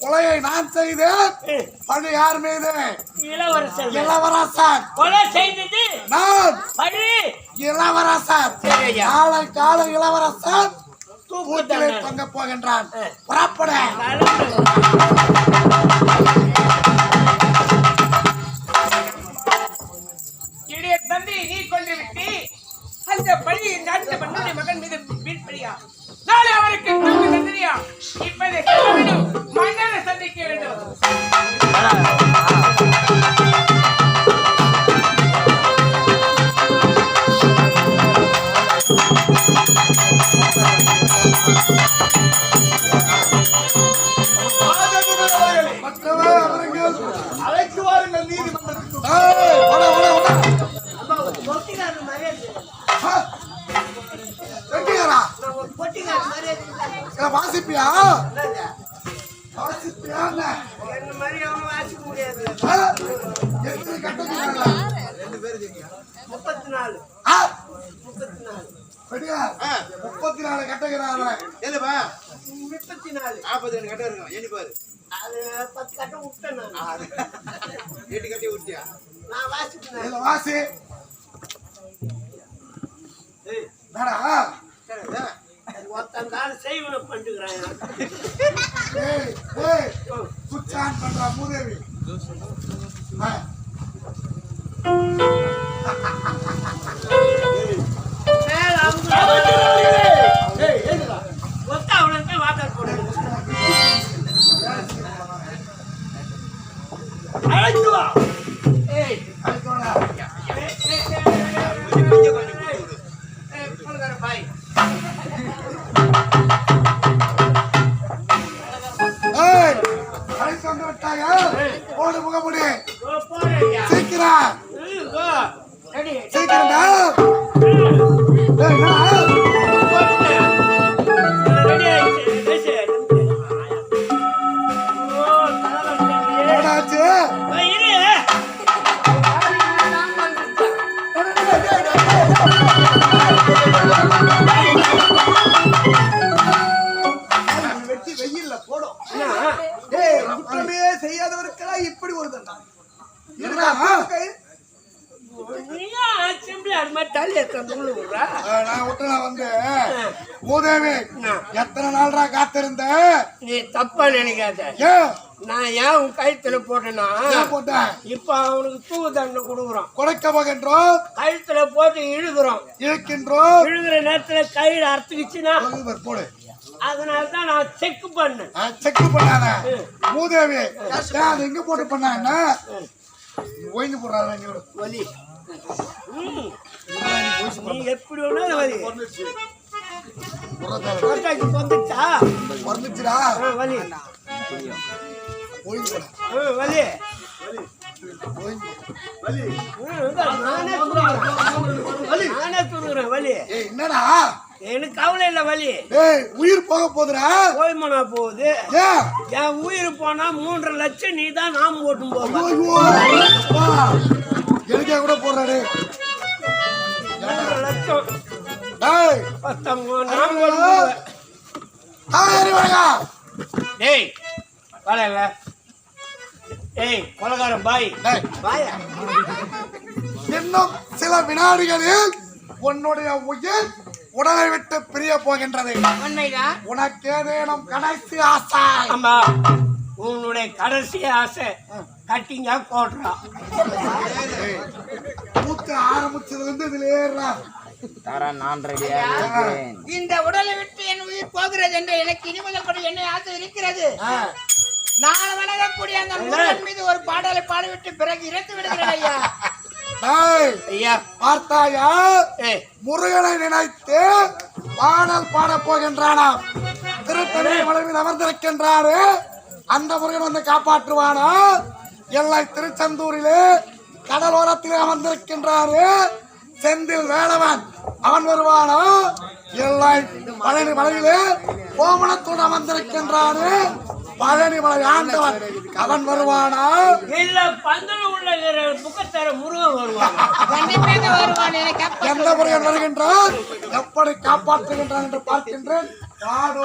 கொலையை நான் செய்தேன். பழி யார் மீது? இளவரசர். மேல். இளவரசன் கொலை செய்தது. நான். பழி. இளவரசன் சரி ஐயா. நாளை கால இளவரசன் தூக்கு தூக்கிலே. தொங்க போகின்றான். புறப்பட. நீ கொண்டு விட்டு அந்த பழியை மகன் மீது வீழ்படியா நாளை அவருக்கு இப்பதை சொல்ல வேண்டும் வாசிப்பியா வாசிப்பியா எத்தனை கட்டுக்கிறாங்களா? முப்பத்தி நாலு ஆ? முப்பத்தி நாலு? முப்பத்தி நாலு கட்டுக்கிறாங்க என்னப்பா முப்பத்தி நாலு நாற்பது ரெண்டு கட்டம் இருக்கும் எண்ணி பாரு. அது பத்து கட்டம் விட்டேன் நான். எட்டு கட்டி விட்டியா? நான் இதுல வாசி? ஒருத்தன் கால செய்வனை பண்ணிக்கிறான் ஏய், ஏய், switch on பண்றா மூதேவி. போடு முகமுடி. போறேன் சீக்கிரம். ஏய் குற்றமே செய்யாதவருக்கெல்லாம் இப்படி ஒரு தண்டனை. எத்தனை நாள்டா காத்திருந்த? நீ தப்பா நினைக்காத. நான் ஏன் உன் கழுத்துல போட்டேன்னா ஏன் போட்ட? இப்ப அவனுக்கு தூக்கு தண்டனை கொடுக்குறோம் கொடுக்க போகின்றோம் கழுத்துல போட்டு இழுக்கிறோம் இருக்கின்றோம் இழுக்கிற நேரத்துல கையில அறுத்துக்கிச்சுன்னா போடு. அதனால தான் நான் செக் பண்ணேன். செக் பண்ணாத. மூதேவி அது எங்க போட்டு பண்ணாங்க ஓய்ந்து போடுறாங்க. வலி. நீ எப்படி வலி. பொட்டாச்சி வந்துச்சா வந்துச்சுடா வலி. வலி ம், நானே துணுக்குறேன். நானே வலி என்னடா எனக்கு கவலை இல்லை வலி உயிர் போக போதுடா ஓய்மனா போகுது என் உயிர் போனா மூன்றரை லட்சம் நீ தான் நாம் ஓட்டும் போவ கூட போடுறாரு மூன்றரை லட்சம் பத்தவங்க டேய் வரல ஏய் கொலகாரன் பாய் பாயா இன்னும் சில வினாடிகளில் உன்னுடைய உயிர் உடலை விட்டு பிரிய போகின்றது. உனக்கு ஏதேனும் கடைசி ஆசை? ஆமா உன்னுடைய கடைசி ஆசை கட்டிங்க கோட்டுறா மூத்த ஆரம்பிச்சதுல இருந்து இதுல ஏறுறா. தர நான் இந்த உடலை விட்டு என் உயிர் போகிறது என்று எனக்கு இனி முதல் கூட என்ன ஆசை இருக்கிறது. ஆ. நான் வணங்கக்கூடிய அந்த முருகன் மீது ஒரு பாடலை பாடிவிட்டு பிறகு இறந்து விடுகிறேன் ஐயா. ஐயா. பார்த்தாயா? முருகனை நினைத்து பாடல் பாடப் போகின்றானாம். திருத்தணி மலையில் அமர்ந்திருக்கின்றாரு. அந்த முருகன் வந்து காப்பாற்றுவானா? எல்லை திருச்செந்தூரிலே கடலோரத்திலே அமர்ந்திருக்கின்றாரு. செந்தில் வேலவன். அவன் வருவானா? எல்லை மலையிலே கோமணத்தோடு அமர்ந்திருக்கின்றாரு. பழனி மலை ஆண்டவன் அவன் வருவானா இல்ல பந்தல உள்ள புக்கத்தர முருகன் வருவான் எந்த முருகன் வருகின்றான் எப்படி காப்பாற்றுகின்றான் என்று பார்க்கின்றேன் காடோ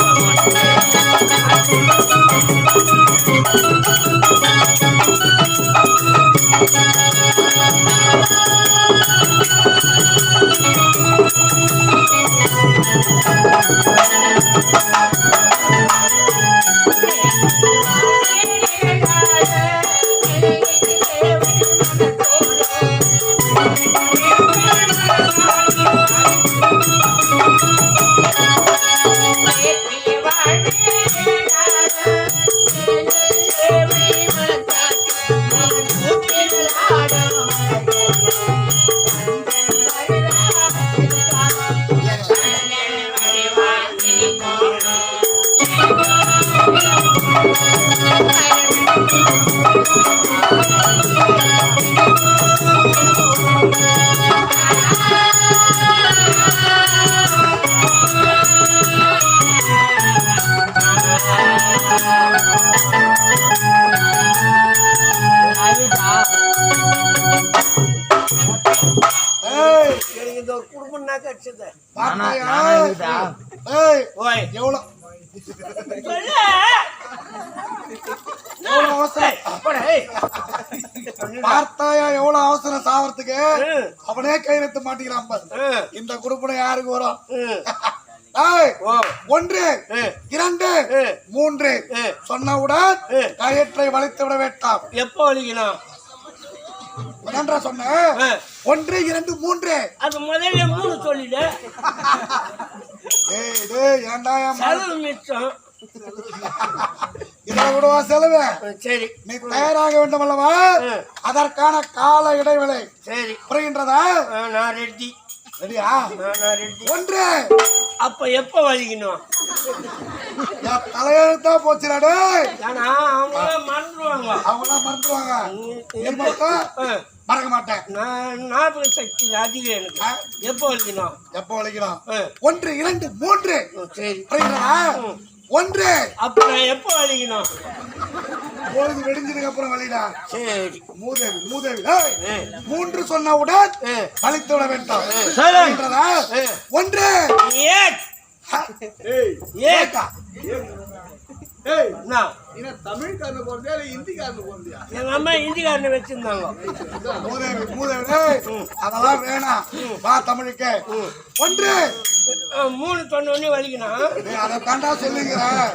பார்த்தாயா நானா இருக்குதா? ஏய் ஓய். எவ்வளவு சொல்லு. எவ்வளவு அவசரம். பார்த்தாயா எவ்வளவு அவசரம் சாவறதுக்கு. அவனே கை வைத்து மாட்டிக்கிறான் இந்த குடுப்பனை யாருக்கு வரும் ஒன்று. இரண்டு. மூன்று. சொன்னவுடன். கயிற்றை வளைத்து விட வேண்டாம் எப்போ வலிக்கணும் என்னன்றா சொன்ன. ஒன்று இரண்டு மூன்று அது முதல்ல மூணு சொல்லிடு ஏய் மிச்சம் இதை விடவா செலவு சரி. நீ தயாராக வேண்டும் அல்லவா. அதற்கான கால இடைவேளை சரி. புரிகின்றதா? ஆ, நான் ரெடி ரெடியா? நான் ரெடி ஒன்று. அப்ப எப்போ வலிக்கணும்? தலையெழுத்தா போச்சுடா டேய். ஏன்னா அவங்க மறந்துடுவாங்க அவங்களாம் மறந்துடுவாங்க நீ மட்டும் மறக்க மாட்டேன். நான் ஞாபக சக்தி அதிகம் எனக்கு? எப்போ வலிக்கணும்? எப்போ வலிக்கலாம் ஆ, ஒன்று இரண்டு மூன்று. சரி. ஒன்று. அப்ப நான் எப்போ வலிக்கணும்? பொழுது வெடிஞ்சதுக்கு அப்புறம் வலிடா. சரி. மூதேவி மூதேவி. ஏய். மூன்று சொன்னவுடன். வலித்து விட வேண்டும். சரி. ஆ. ஒன்று. ஏக் ஏக்கா ஏய். என்ன? நீ தமிழ்காரனு போறதா இல்ல ஹிந்திக்காரனு போறதா எங்க அம்மா இந்திக்காரனை வச்சிருந்தாங்க. மூதேவி மூதேவி. ஏய், அதெல்லாம் வேணாம். வா தமிழுக்கு. ஒன்று. மூணு உடனே வலிக்கணும் அதை தாண்டா சொல்லுங்கிறேன்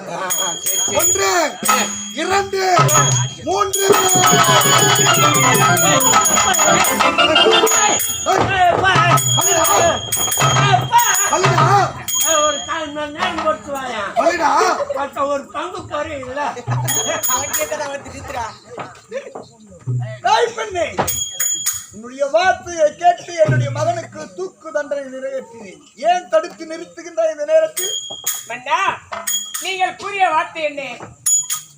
ஒன்று இரண்டு மூன்று. ஒரு கால் மணி நேரம் போட்டு வாயா. மொத்த ஒரு பங்கு தாய் பெண்ணே. உன்னுடைய வார்த்தையை கேட்டு என்னுடைய மகனுக்கு நிறைவேற்றினேன் ஏன் தடுத்து நிறுத்துகின்ற இந்த நேரத்தில் மன்னா நீங்கள் கூறிய வார்த்தை என்ன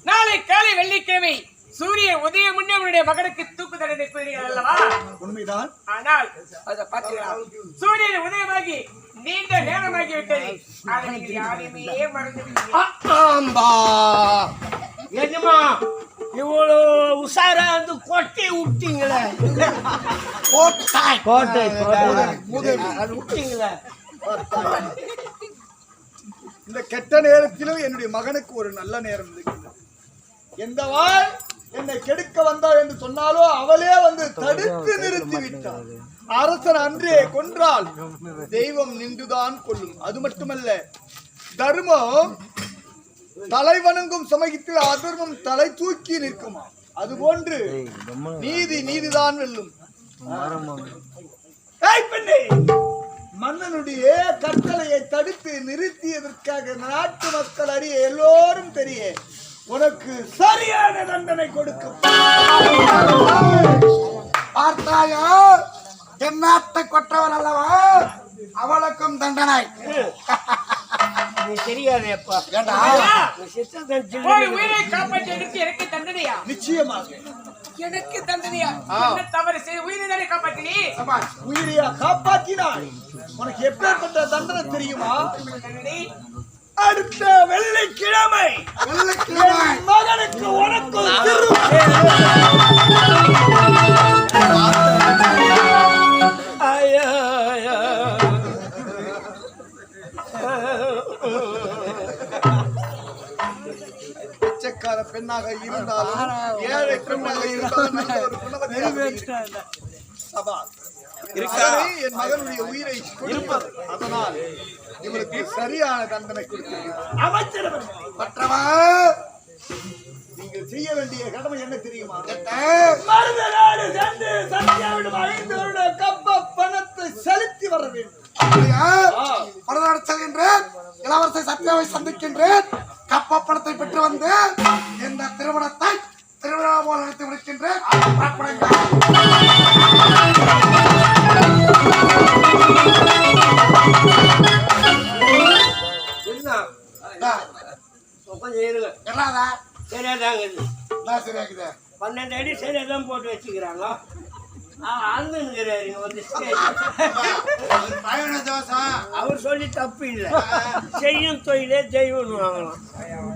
நாளை காலை வெள்ளிக்கிழமை சூரிய உதயம் முன்னே உன்னுடைய மகனுக்கு தூக்கு தண்டனை கூறினீர்கள் அல்லவா உண்மைதான் ஆனால் அதை பார்த்தீங்களா சூரியன் உதயமாகி நீண்ட நேரமாகி விட்டது அதை யாரையுமே மறந்து. ஆம்பா கோட்டை அது விட்டீங்களே. இந்த கெட்ட நேரத்திலும் என்னுடைய மகனுக்கு ஒரு நல்ல நேரம் இருக்கிறது எந்த வாழ் என்னை கெடுக்க வந்தாள் என்று சொன்னாலோ அவளே வந்து தடுத்து நிறுத்தி விட்டாள் அரசன் அன்றே கொன்றால் தெய்வம் நின்றுதான் கொள்ளும். அது மட்டுமல்ல தர்மம் தலைவணங்கும் சமயத்தில் அதர்மம் தலை தூக்கி நிற்குமா அதுபோன்று நீதி நீதிதான் வெல்லும். மன்னனுடைய கட்டளையை தடுத்து நிறுத்தியதற்காக நாட்டு மக்கள் அறிய எல்லோரும் தெரிய உனக்கு சரியான தண்டனை கொடுக்கும் பார்த்தாயா? தென்னாட்டை கொற்றவன் அல்லவா? அவளுக்கும் தண்டனை. நீ தெரியாதே அப்பா. காப்பாற்றி எனக்கு தண்டனையா? நிச்சயமாக. எனக்கு தண்டனையா என்ன தவறு செய்து உயிரை. உயிரியா காப்பாற்றினாய் உனக்கு எப்பேற்பட்ட தண்டனை தெரியுமா? அடுத்த வெள்ளிக்கிழமை. வெள்ளிக்கிழமை. மகனுக்கு உனக்கு பிச்சைக்கார பெண்ணாக இருந்தாலும் ஏழை பெண்ணாக இருந்தாலும். மகனே, என் மகனுடைய உயிரை கொடுப்பது அதனால் இவருக்கு சரியான தண்டனை கொடுத்திருக்கிறார். கொற்றவன் நீங்கள் செய்ய வேண்டிய கடமை என்ன தெரியுமா? கப்ப பணத்தை செலுத்தி வர வேண்டும். செல்கின்றேன். இளவரசை சத்யாவை சந்திக்கின்றேன். கப்ப பணத்தை பெற்று வந்து இந்த திருமணத்தை திருவிழா போல நடத்தி முடிக்கின்றேன்? சரியாதாங்க? பன்னெண்டு அடி சரியா தான் போட்டு வச்சுக்கிறாங்க. அவர் சொல்லி தப்பு இல்லை. செய்யும் தொழிலே தெய்வம்னு வாங்கலாம்.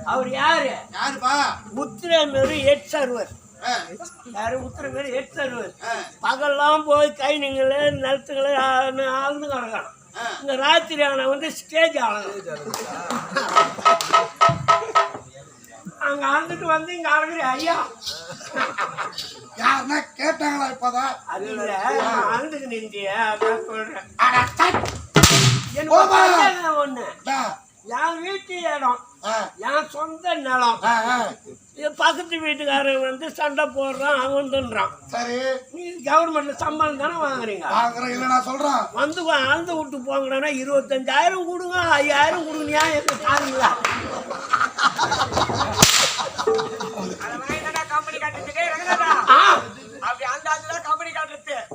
அவர் யாரு? உத்திரமேரு ஹெட் சர்வர் யாரு? உத்திரமேரு ஹெட் சர்வர் பகல்லாம் போய் கைனிங்களே நிலத்துங்களே ஆழ்ந்து கிடக்கான் ஆ. இந்த ராத்திரி ஆன வந்து ஸ்டேஜ் ஆகணும் அங்க ஆழ்ந்துட்டு வந்து இங்க ஆளுகிற ஐயா. யாருன்னா கேட்டாங்களா இப்பதான்? அது இல்ல. ஆழ்ந்துக்கு நின்றிய அதான் சொல்றேன். ஒண்ணு. என் வீட்டு இடம். என் சொந்த நிலம். பக்கத்து வீட்டுக்காரன் வந்து சண்டை போடுறான் அவன் தின்றான். சரி. நீ கவர்மெண்ட்ல சம்பளம் தானே வாங்குறீங்க? வாங்குறேன் இல்ல நான் சொல்றேன். வந்து ஆழ்ந்து விட்டு போங்கடா இருபத்தஞ்சாயிரம் கொடுங்க ஐயாயிரம் கொடுங்கயா எனக்கு பாருங்களா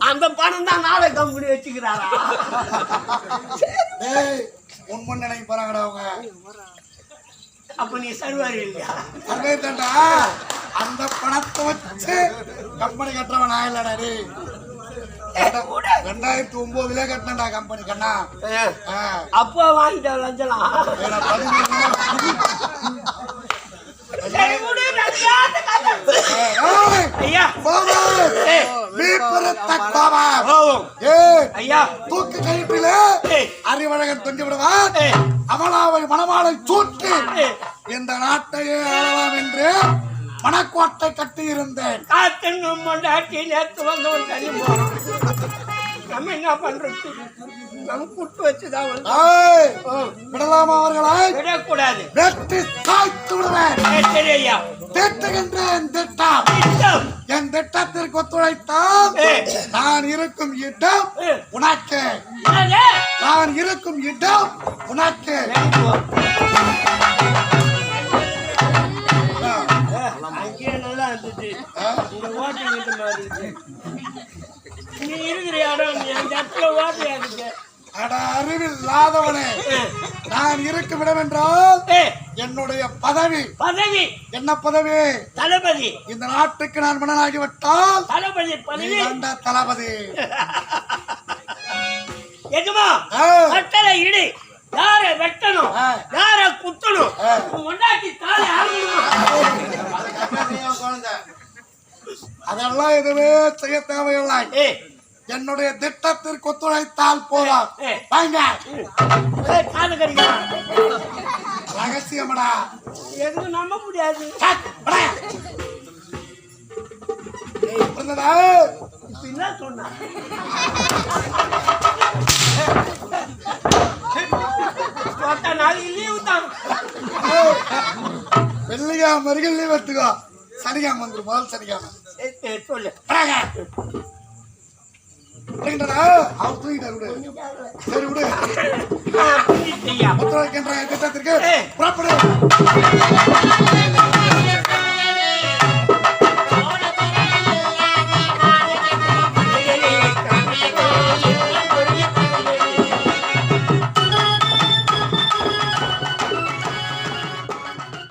அந்த பணம் தான் நாளை கம்பெனி வச்சுக்கிறாரா? உண்மை நினைக்க போறாங்கடா அவங்க. அப்ப நீ சர்வாரி இல்லையா? தாண்டா அந்த பணத்தை வச்சு கம்பெனி கட்டுறவன் நான் இல்லடா ரெண்டா- ரெண்டாயிரத்தி ஒன்பதுல கட்டினடா கம்பெனி கண்ணா. அப்போ வாங்கிட்ட லஞ்சலாம் தூக்கு ஏய். அறிவழகன் தொங்கி விடுவான் ஏய், அவளாவை மணமாலை சூட்டி. இந்த நாட்டையே ஆளலாம் என்று மணக்கோட்டை கட்டியிருந்தேன். காத்துன்னு மொண்டாட்டி நேத்து வந்தவன் தள்ளி போறான் நம்ம என்ன பண்றது? நம்ம குட்டு வச்சுதான் விடலாமா அவர்களை? விடக்கூடாது. வெட்டி சாய்த்து விடுவேன். ஏய், சரி ஐயா திட்டுகின்றேன் திட்டம். என் திட்டத்திற்கு ஒத்துழைத்தால். நான் இருக்கும் இடம். உனக்கு? நான் இருக்கும் இடம் உனக்கு. நீ இருக்கிற இடம் அந்த இடத்துல இருக்கு அட அறிவில்லாதவனே. நான் இருக்கும் இடம் என்றால் என்னுடைய பதவி. பதவி. என்ன பதவி? தளபதி. இந்த நாட்டுக்கு நான் மன்னனாகிவிட்டால் தளபதி பதவி. தளபதி. எதுமா ஆ. கட்டளை இடி. யார வெட்டணும். யார குத்தணும். முன்னாடி தாலி அதெல்லாம் எதுவுமே செய்ய தேவையில்லை. என்னுடைய திட்டத்திற்கு ஒத்துழைத்தால் போதும். வாங்க. ரகசியமடா. எதுவும் நம்ப முடியாது. என்ன சொன்ன? லீவு தான். வெள்ளிக்கிழமை வரைக்கும் லீவ் எடுத்துக்கோ. சனிக்கிழமை வந்துடும் முதல் சனிக்கிழமை. சொல்லு. என்னடா அவர் தூங்கிட்டார் விடு.